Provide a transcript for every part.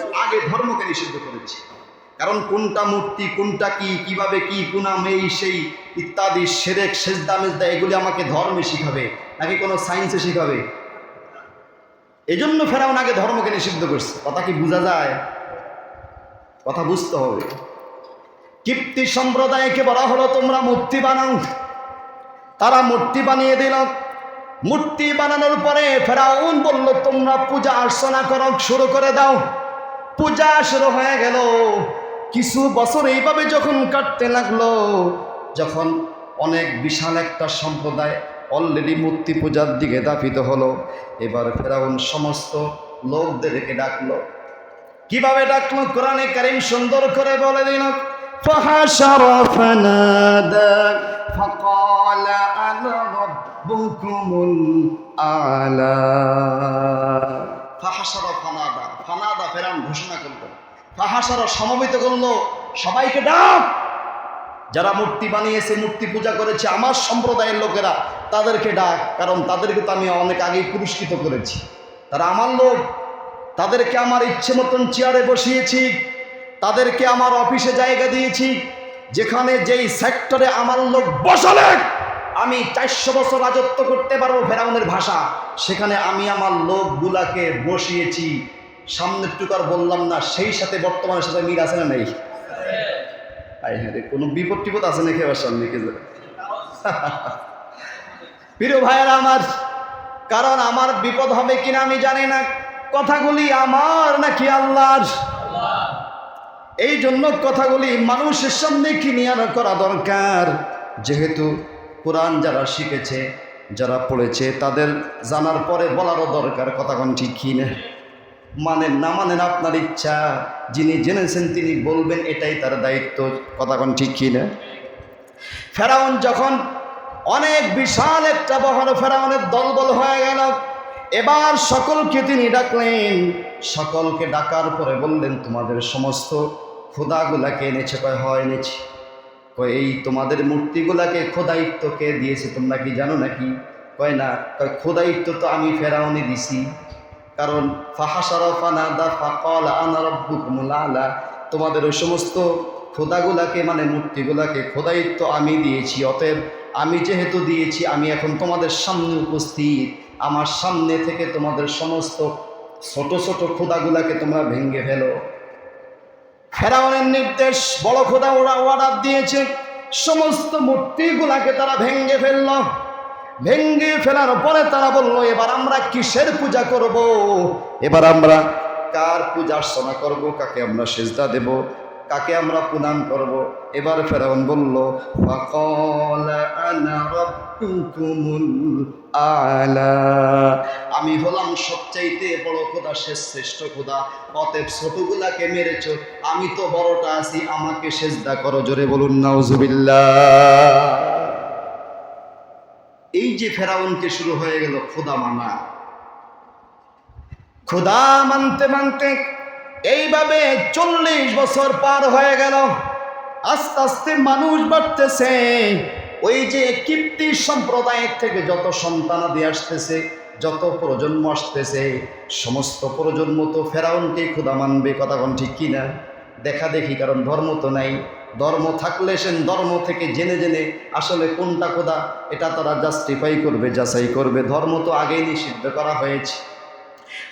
আগে ধর্মকে নিষিদ্ধ করেছে। কারণ কোনটা মূর্তি, কোনটা কি, কীভাবে কি কুনাম এই, সেই ইত্যাদি, সেরেক, সেজদা, মেজদা, এগুলি আমাকে ধর্মে শিখাবে, নাকি কোনো সায়েন্সে শিখাবে? এই জন্য ফেরাউন আগে ধর্মকে নিষিদ্ধ করছে। কথা কি বোঝা যায়? কথা বুঝতে হবে। কীর্তি সম্প্রদায়কে বলা হলো, তোমরা মূর্তি বানাও। তারা মূর্তি বানিয়ে দিল। মূর্তি বানানোর পরে ফেরাউন বলল, তোমরা পূজা অর্চনা করো, শুরু করে দাও। পূজা শুরু হয়ে গেল কিছু বছর এইভাবে যখন কাটতে লাগলো যখন অনেক বিশাল একটা সম্প্রদায় অলরেডি মূর্তি পূজার দিকে দাপিত হলো এবার ফেরাউন সমস্ত লোকদেরকে ডাকলো কিভাবে ডাকলো কোরআনে কারিম সুন্দর করে বলে দিল فحشر فنادى فقال أنا ربكم الأعلى ফাহাসার ফানাদা ফানাদা ফেরান ঘোষণা করল। ফাহাসার সমবেত করল, সবাইকে ডাক। যারা মূর্তি বানিয়েছে, মূর্তি পূজা করেছে, আমার সম্প্রদায়ের লোকেরা, তাদেরকে ডাক, কারণ তাদেরকে তো আমি অনেক আগেই পুরস্কৃত করেছি। তারা আমার লোক, তাদেরকে আমার ইচ্ছে মতন চেয়ারে বসিয়েছি, তাদেরকে আমার অফিসে জায়গা দিয়েছি, যেখানে যেই সেক্টরে আমার লোক বসালে, আমি চারশো বছর রাজত্ব করতে পারব ফেরাউনের ভাষা। সেখানে আমি আমার লোকগুলাকে বসিয়েছি সামনের টুকার বললাম না, সেই সাথে বর্তমানের সাথে মিল আছে না নেই? আই হ্যাঁ কোনো বিপদ টিপদ আছে নাকি আবার সামনে কে? প্রিয় ভাইয়েরা আমার, কারণ আমার বিপদ হবে কিনা আমি জানি না, কথাগুলি আমার নাকি আল্লাহর? এই জন্য কথাগুলি মানুষের সামনে ক্লিয়ার করা দরকার? যেহেতু কোরআন যারা শিখেছে, যারা পড়েছে, তাদের জানার পরে বলারও দরকার কথাখন ঠিক কি না? মানেন না মানেন আপনার ইচ্ছা। যিনি জেনেছেন তিনি বলবেন, এটাই তার দায়িত্ব। কথাখন ঠিক কি না? ফেরাউন যখন অনেক বিশাল একটা বহর ফেরাউনের দলবল হয়ে গেল, এবার সকলকে তিনি ডাকলেন। সকলকে ডাকার পরে বললেন, তোমাদের সমস্ত খোদাগুলাকে এনেছে। কয়, হয়, এনেছি। কয়, এই তোমাদের মূর্তিগুলাকে খোদায়িত্ব কে দিয়েছে, তোমরা কি জানো নাকি? কয়, না। কয় খোদায়িত্ব তো আমি ফেরাউনি দিছি। কারণ আলা। তোমাদের ওই সমস্ত খোদাগুলাকে মানে মূর্তিগুলাকে খোদায়িত্ব আমি দিয়েছি, অতএব আমি যেহেতু দিয়েছি, আমি এখন তোমাদের সামনে উপস্থিত। আমার সামনে থেকে তোমাদের সমস্ত ছোট ছোট খোদাগুলাকে তোমরা ভেঙে ফেলো। ফেরাউনের নির্দেশ, বড় খোদা ওরা অর্ডার দিয়েছে, সমস্ত মূর্তিগুলাকে তারা ভেঙে ফেলল। ভেঙে ফেলার পরে তারা বলল, এবার আমরা কিসের পূজা করব? এবার আমরা কার পূজা অর্চনা করব? কাকে আমরা সেজদা দেব? কাকে আমরা প্রণাম করব? এবার ফেরাউন বলল আলা। আমি হলাম সবচাইতে বড় খোদা শেষ শ্রেষ্ঠ খোদা। অতএব ছোটগুলাকে মেরেছ। আমি তো বড়টা আছি, আমাকে সেজদা করো। জোরে বলুন, নাউজুবিল্লাহ। এই যে ফেরাউনকে শুরু হয়ে গেল খোদা মানা। খোদা মানতে মানতে এইভাবে চল্লিশ বছর পার হয়ে গেল। আস্তে আস্তে মানুষ বাড়তেছে। ওই যে কীর্তি সম্প্রদায়ের থেকে যত সন্তান সন্তানাদি আসতেছে, যত প্রজন্ম আসতেছে, সমস্ত প্রজন্ম তো ফেরাউনকে খোদা মানবে কথাক্ষণ ঠিক কিনা? দেখা দেখি, কারণ ধর্ম তো নাই। ধর্ম থাকলে সেন ধর্ম থেকে জেনে জেনে আসলে কোনটা খোদা, এটা তারা জাস্টিফাই করবে, যাচাই করবে। ধর্ম তো আগেই নিষিদ্ধ করা হয়েছে।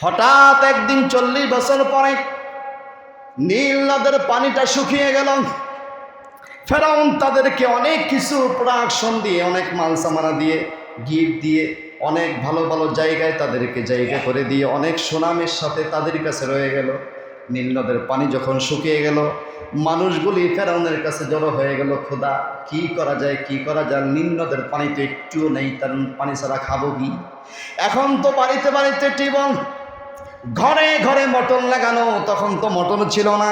হঠাৎ একদিন চল্লিশ বছর পরে নীল নদের পানিটা শুকিয়ে গেল। ফেরাউন তাদেরকে অনেক কিছু প্রোডাকশন দিয়ে, অনেক মালসামারা দিয়ে গিফট দিয়ে, অনেক ভালো ভালো জায়গায় তাদেরকে জায়গা করে দিয়ে, অনেক সুনামের সাথে তাদের কাছে রয়ে গেল। নীল নদের পানি যখন শুকিয়ে গেল, মানুষগুলি ফেরাউনের কাছে জড়ো হয়ে গেল, খোদা, কি করা যায়, কি করা যায়? নীল নদের পানি তো একটুও নেই তার পানি ছাড়া খাব কি? এখন তো বাড়িতে বাড়িতে টিবল ঘরে ঘরে মটন লাগানো, তখন তো মটন ছিল না,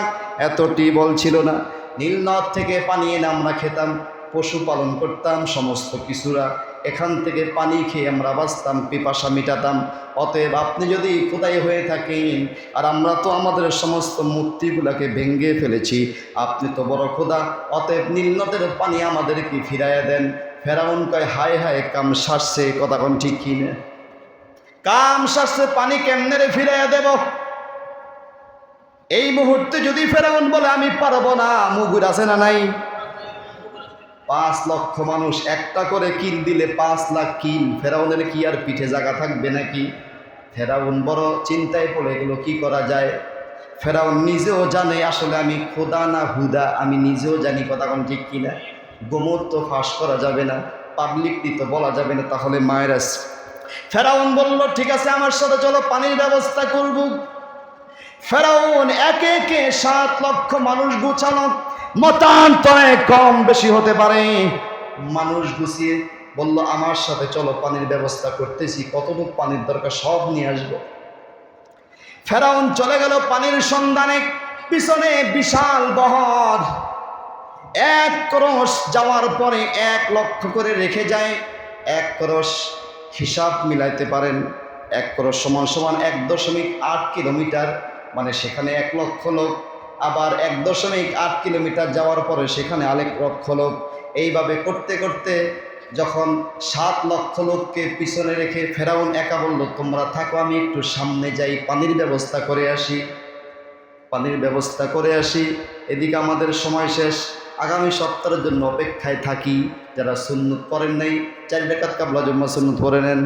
এত টিবল ছিল না। নীলনদ থেকে পানি এনে আমরা খেতাম, পশুপালন করতাম, সমস্ত কিছুরা এখান থেকে পানি খেয়ে আমরা বাঁচতাম, পিপাসা মিটাতাম। অতএব আপনি যদি খোদাই হয়ে থাকেন, আর আমরা তো আমাদের সমস্ত মূর্তিগুলোকে ভেঙ্গে ফেলেছি, আপনি তো বড় খোদা অতএব নীলনদের পানি আমাদেরকে ফিরাইয়া দেন। ফেরাউন কয়, হায় হায়, কাম সারছে, কথা কোন ঠিক কিনে কাম শাস্ত্রে পানি কেমনে রে ফিরাইয়া দেব? এই মুহূর্তে যদি ফেরাউন বলে, আমি পারব না মুগুর আছে না নাই? পাঁচ লক্ষ মানুষ একটা করে কিল দিলে পাঁচ লাখ কিল। ফেরাউনের কি আর পিঠে জায়গা থাকবে নাকি? ফেরাউন বড় চিন্তায় পড়ে, এগুলো কি করা যায়? ফেরাউন নিজেও জানে, আসলে আমি খোদা না হুদা, আমি নিজেও জানি কথা কোন ঠিক কিনা। গোমর তো ফাঁস করা যাবে না পাবলিকলি তো বলা যাবে না, তাহলে মায়েরাস ফেরাউন বলল, ঠিক আছে, আমার সাথে চলো, পানির ব্যবস্থা করব। ফেরাউন একে একে সাত লক্ষ মানুষ গুছানো মতান্তরে কম বেশি হতে পারে। মানুষ গুছিয়ে বলল, আমার সাথে চলো, পানির ব্যবস্থা করতেছি, কতটুকু পানির দরকার সব নিয়ে আসব। ফেরাউন চলে গেল পানির সন্ধানে, পিছনে বিশাল বহর। এক ক্রোশ যাওয়ার পরে এক লক্ষ করে রেখে যায়, এক ক্রোশ হিসাব মিলাইতে পারেন, এক ক্রোশ সমান সমান এক দশমিক আট কিলোমিটার মানে সেখানে এক লক্ষ লোক। আবার এক দশমিক আট কিলোমিটার যাওয়ার পরে সেখানে আরেক লক্ষ লোক। এইভাবে করতে করতে যখন সাত লক্ষ লোককে পিছনে রেখে ফেরাউন একা বলল, তোমরা থাকো, আমি একটু সামনে যাই, পানির ব্যবস্থা করে আসি। পানির ব্যবস্থা করে আসি। এদিকে আমাদের সময় শেষ। আগামী সপ্তাহের জন্য অপেক্ষায় থাকি। যারা সুন্নত করেন নাই, চার রেখাত কাবলা জম্মা সুন্নত করে নেন।